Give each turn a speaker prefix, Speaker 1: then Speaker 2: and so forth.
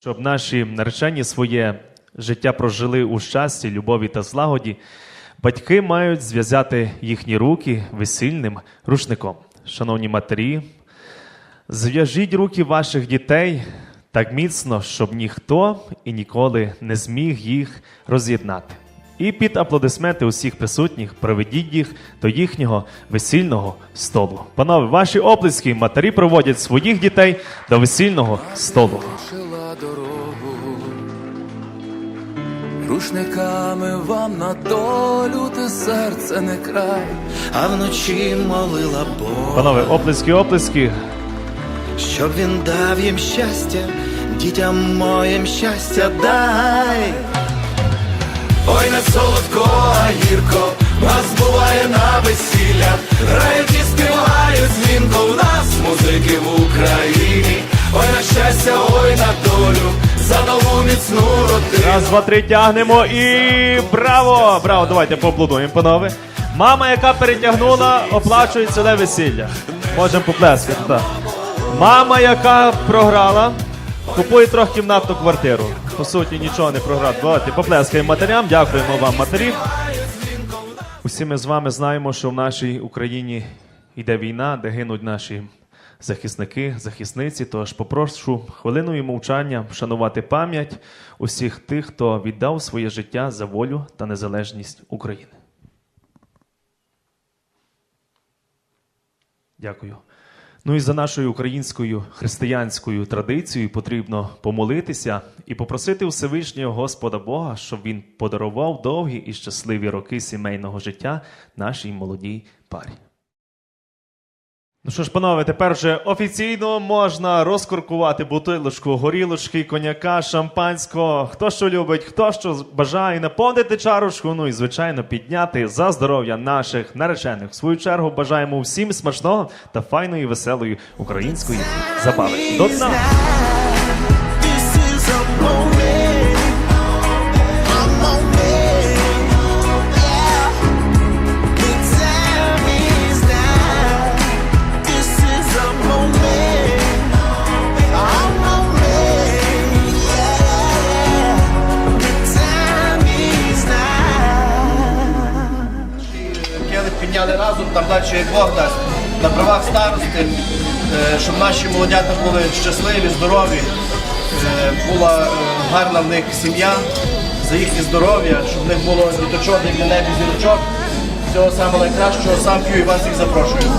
Speaker 1: Щоб наші наречені своє життя прожили у щасті, любові та злагоді, батьки мають зв'язати їхні руки весільним рушником. Шановні матері, зв'яжіть руки ваших дітей так міцно, щоб ніхто і ніколи не зміг їх роз'єднати. І під аплодисменти усіх присутніх проведіть їх до їхнього весільного столу. Панове, ваші оплески матері проводять своїх дітей до весільного столу.
Speaker 2: Дорогу, рушниками вам на долю те серце не край,
Speaker 3: а вночі молила Бога,
Speaker 1: Панове, оплески, оплески.
Speaker 3: щоб він дав їм щастя, дітям моїм щастя дай.
Speaker 2: ой, не солодко, а гірко, нас буває на весіллях, грають і співають дзвінко в нас, музики в Україні, ой на щастя, ой на за нову міцну родину.
Speaker 1: Раз, два, три, тягнемо і браво! Браво! Давайте поаплодуємо, панове. Мама, яка перетягнула, оплачує ціле весілля. Можемо поплескати, так. Мама, яка програла, купує трохи кімнатну квартиру. По суті, нічого не програв. Давайте поплескаємо матерям, дякуємо вам, матері. Усі ми з вами знаємо, що в нашій Україні йде війна, де гинуть наші захисники, захисниці. Тож попрошу хвилиною мовчання вшанувати пам'ять усіх тих, хто віддав своє життя за волю та незалежність України. Дякую. Ну і за нашою українською християнською традицією потрібно помолитися і попросити Всевишнього Господа Бога, щоб він подарував довгі і щасливі роки сімейного життя нашій молодій парі. Ну що ж, панове, тепер вже офіційно можна розкоркувати бутилочку горілочки, коняка, шампанського. Хто що любить, хто що бажає наповнити чарочку. Ну і звичайно підняти за здоров'я наших наречених. В свою чергу бажаємо всім смачного та файної, веселої української забави. До дна!
Speaker 4: Підняли разом, там далі як Бог дасть, на правах старости, е, щоб наші молодята були щасливі, здорові, е, була е, гарна в них сім'я, за їхнє здоров'я, щоб в них було діточок, як на небі зірочок. Всього самого найкращого, сам п'ю і вас всіх запрошую.